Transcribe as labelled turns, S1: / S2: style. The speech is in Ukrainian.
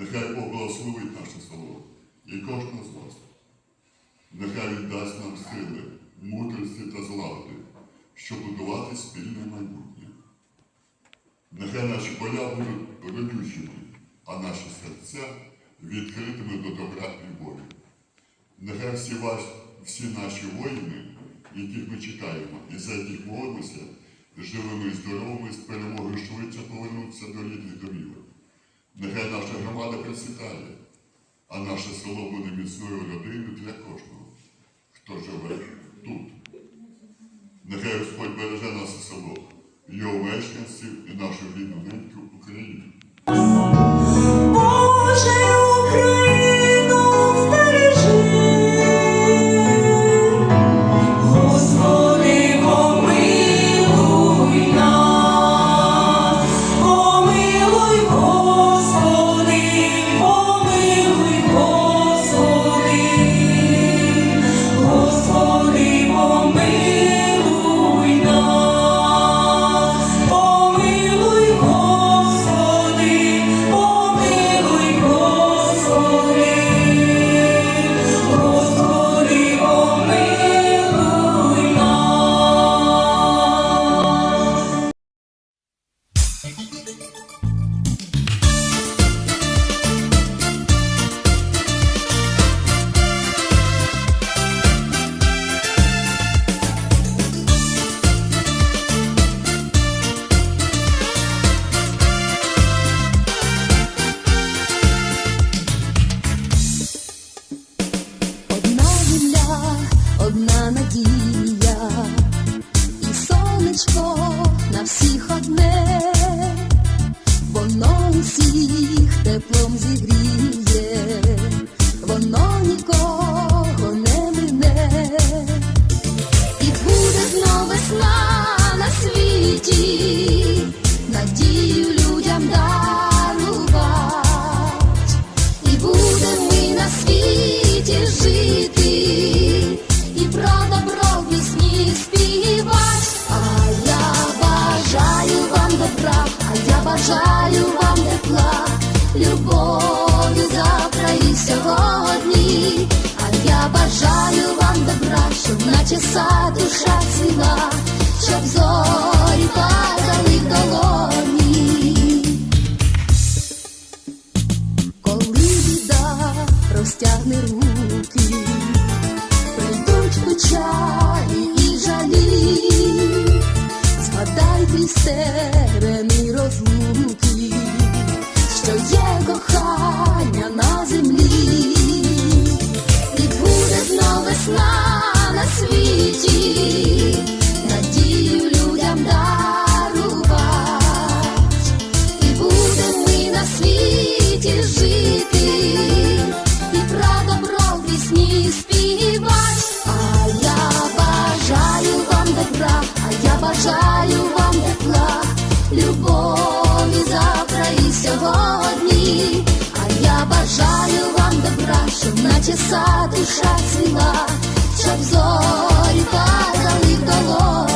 S1: Нехай Бог благословить наше село і кожного з вас. Нехай віддасть нам сили, мудрості та злагоди, щоб будувати спільне майбутнє. Нехай наші поля будуть родючими, а наші серця відкритими до добра і волі. Нехай всі, вас, всі наші воїни, яких ми чекаємо, і за яких молимося, живими і здоровими з перемогою швидше повернуться до рідних домівок. Нехай наша громада процвітає, а наше село буде міцною родиною для кожного, хто живе тут. Нехай Господь береже наше село, його мешканців і нашу рідну неньку
S2: теплом зігріє, воно нікого не мине, і буде знов весна на світі, надію людям дарувати. І будем ми на світі жити, щоб наче душа цвіла, щоб зорі падали в долоні. Коли біда розтягне руки, прийдуть печалі і жалі, згадайте й стерени розлуки, сад душа цвіла, щоб зорі падали в долоні.